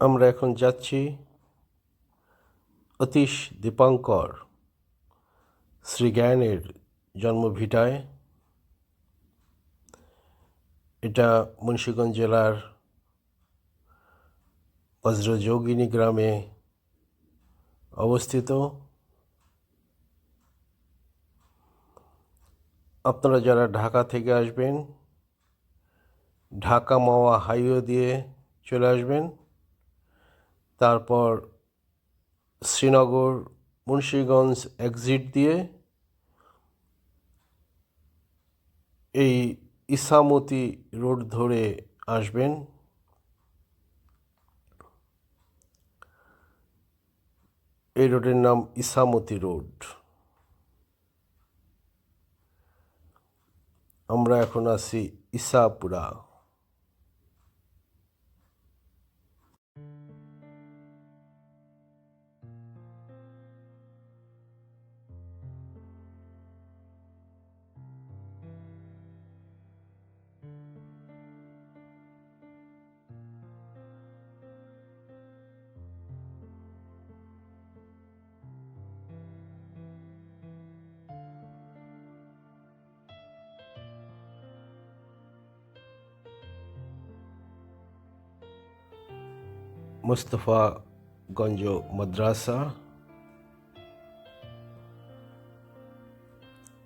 আমরা এখন যাচ্ছি অতীশ দীপাঙ্কর শ্রীজ্ঞানের জন্মভিটায়। এটা মুন্সিগঞ্জ জেলার বজ্রযোগিনী গ্রামে অবস্থিত। আপনারা যারা ঢাকা থেকে আসবেন, ঢাকা মাওয়া হাইওয়ে দিয়ে চলে আসবেন। তারপর শ্রীনগর, মুন্সীগঞ্জ এক্সিট দিয়ে এই ইসামতি রোড ধরে আসবেন। এই রোডের নাম ইসামতি রোড। আমরা এখন আছি ইসাপুরা। মুস্তফাগঞ্জ মাদ্রাসা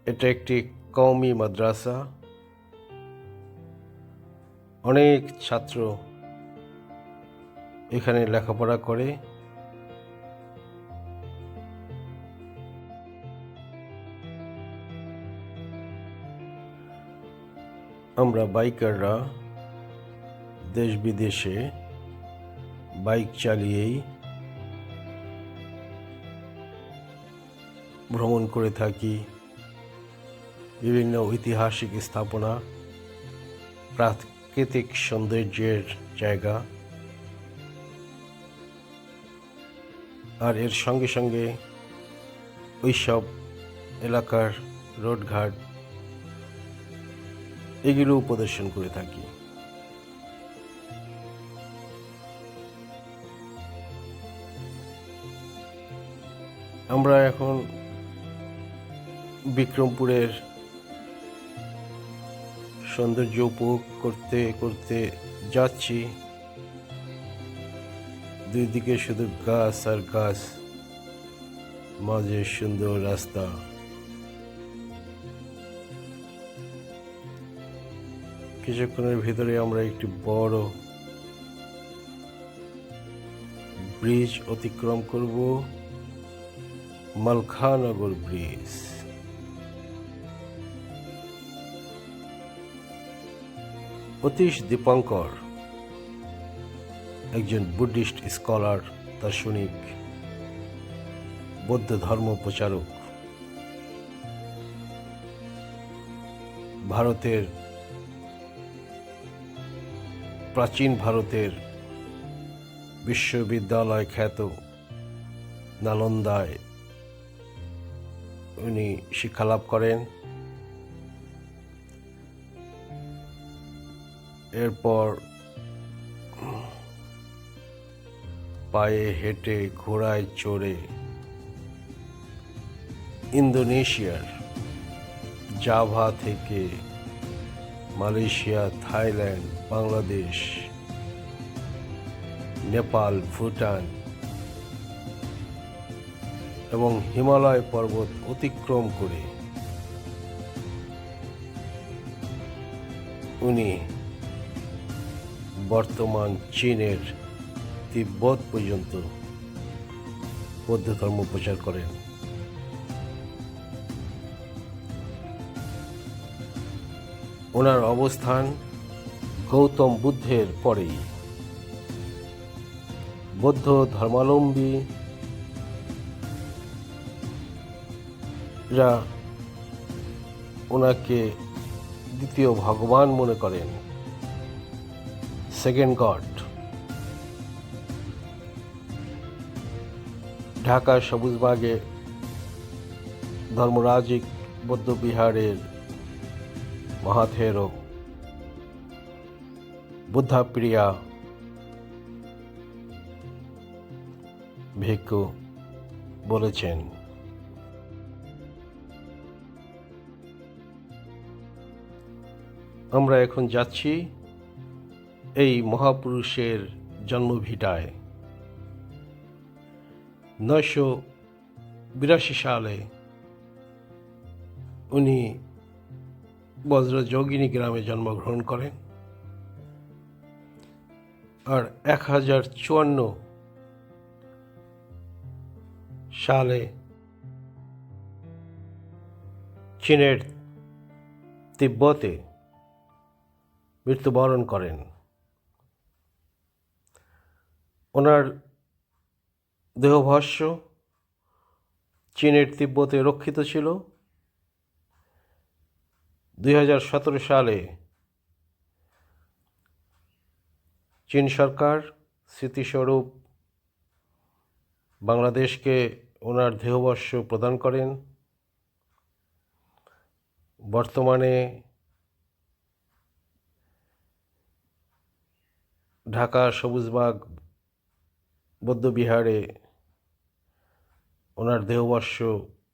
এটা একটি কওমি মাদ্রাসা। অনেক ছাত্র এখানে লেখাপড়া করে। আমরা বাইকাররা দেশ বিদেশে বাইক চালিয়েই ভ্রমণ করে থাকি। বিভিন্ন ঐতিহাসিক স্থাপনা, প্রাকৃতিক সৌন্দর্যের জায়গা। আর এর সঙ্গে সঙ্গে ওইসব এলাকার রোডঘাট এগুলো প্রদর্শন করে থাকি। আমরা এখন বিক্রমপুরের সৌন্দর্য উপভোগ করতে করতে যাচ্ছি। দুই দিকে শুধু গাছ আর গাছ, মাঝে সুন্দর রাস্তা। কিছুক্ষণের ভিতরে আমরা একটি বড় ব্রিজ অতিক্রম করব। মালখানগর ব্রিজ। অতীশ দীপঙ্কর, একজন বুদ্ধিস্ট স্কলার, দার্শনিক, বৌদ্ধ ধর্ম প্রচারক। ভারতের, প্রাচীন ভারতের বিশ্ববিদ্যালয় খ্যাত নালন্দায় উনি শিক্ষালাভ করেন। এরপর পায়ে হেঁটে, ঘোড়ায় চড়ে ইন্দোনেশিয়ার জাভা থেকে মালয়েশিয়া, থাইল্যান্ড, বাংলাদেশ, নেপাল, ভুটান এবং হিমালয় পর্বত অতিক্রম করে। উনি বর্তমান চীনের তিব্বত পর্যন্ত বৌদ্ধ ধর্ম প্রচার করেন। ওনার অবস্থান গৌতম বুদ্ধের পরেই। বৌদ্ধ ধর্মাবলম্বী রা ওনাকে দ্বিতীয় ভগবান মনে করেন, সেকেন্ড গড। ঢাকা সবুজবাগে ধর্মরাজিক বৌদ্ধবিহারের মহাথেরো বুদ্ধাপ্রিয়া ভিক্ষু বলেছেন। আমরা এখন যাচ্ছি এই মহাপুরুষের জন্মভিটায়। নয়শো বিরাশি সালে উনি বজ্রযোগিনী গ্রামে জন্মগ্রহণ করেন। আর এক হাজার চুয়ান্ন সালে চীনের তিব্বতে মৃত্যুবরণ করেন। ওনার দেহভাষ্য চীনের তিব্বতে রক্ষিত ছিল। দুই হাজার সতেরো সালে চীন সরকার স্মৃতিস্বরূপ বাংলাদেশকে ওনার দেহবর্ষ প্রদান করেন। বর্তমানে ঢাকা সবুজবাগ বৌদ্ধবিহারে ওনার দেহবর্ষ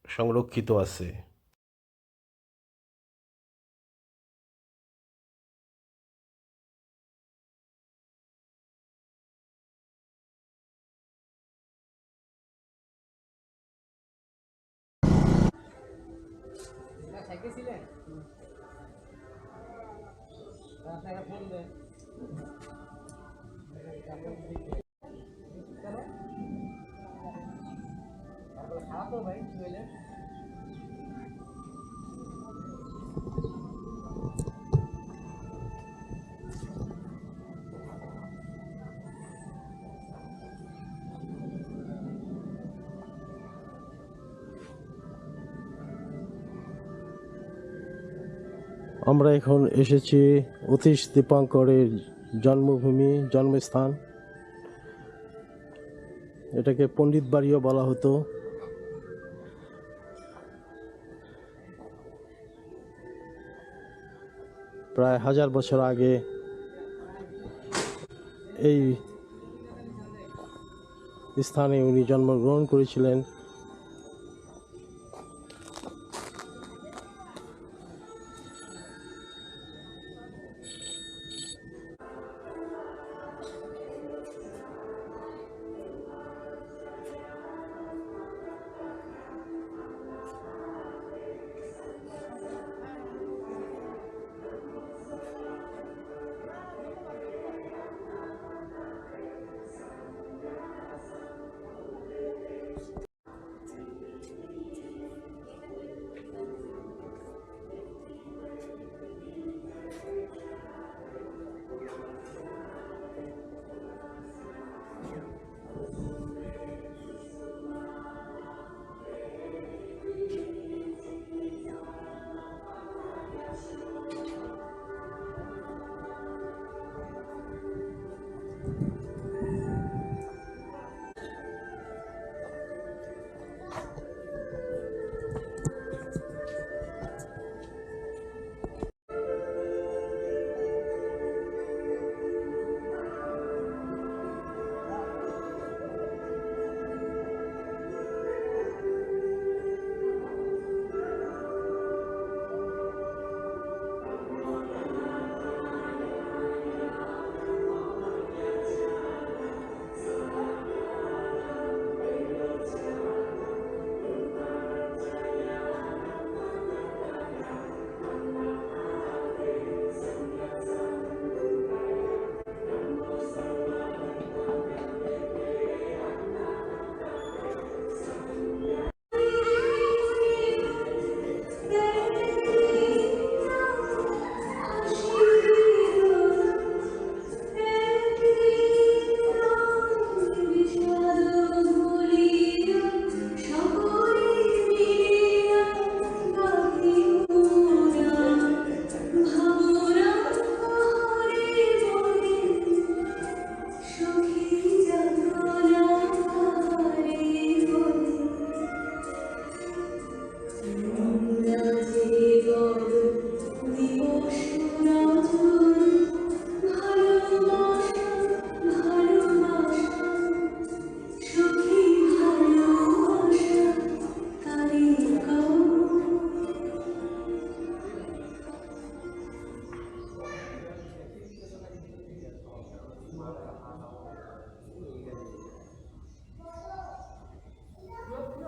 সংরক্ষিত আছে। আপনারা ফোন দেন। আমরা এখন এসেছি অতীশ দীপাঙ্করের জন্মভূমি, জন্মস্থান। এটাকে পণ্ডিত বাড়িও বলা হতো। প্রায় হাজার বছর আগে এই স্থানে উনি জন্মগ্রহণ করেছিলেন।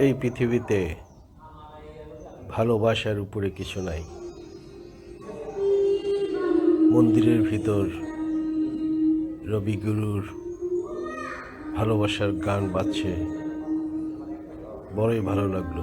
এই পৃথিবীতে ভালোবাসার উপরে কিছু নাই। মন্দিরের ভিতর রবিগুরুর ভালোবাসার গান বাজছে। বড়ই ভালো লাগল।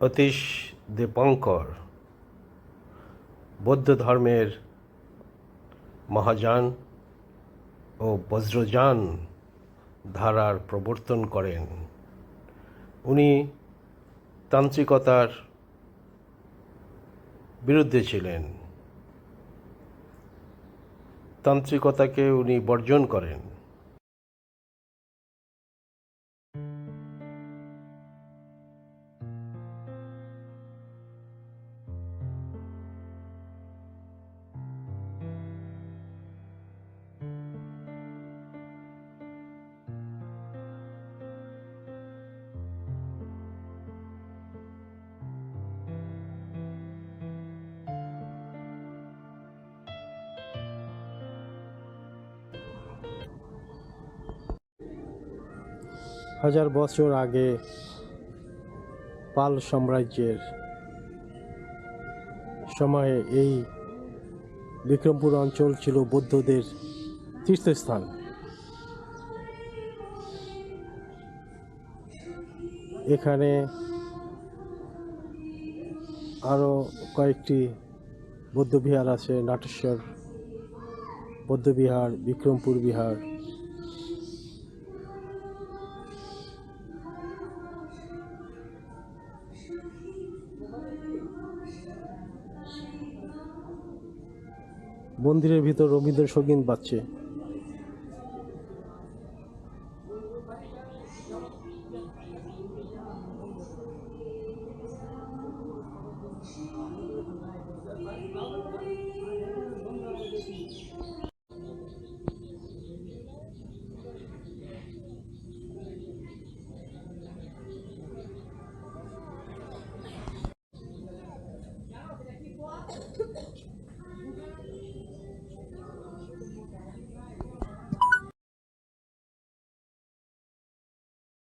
অতীশ দীপঙ্কর বৌদ্ধ ধর্মের মহাযান ও বজ্রযান ধারার প্রবর্তন করেন। উনি তান্ত্রিকতার বিরুদ্ধে ছিলেন। তান্ত্রিকতাকে উনি বর্জন করেন। হাজার বছর আগে পাল সাম্রাজ্যের সময়ে এই বিক্রমপুর অঞ্চল ছিল বৌদ্ধদের তীর্থস্থান। এখানে আরও কয়েকটি বৌদ্ধবিহার আছে, নাটেশ্বর, বৌদ্ধবিহার, বিক্রমপুর বিহার। মন্দিরের ভিতর রবীন্দ্র সংগীত বাজছে।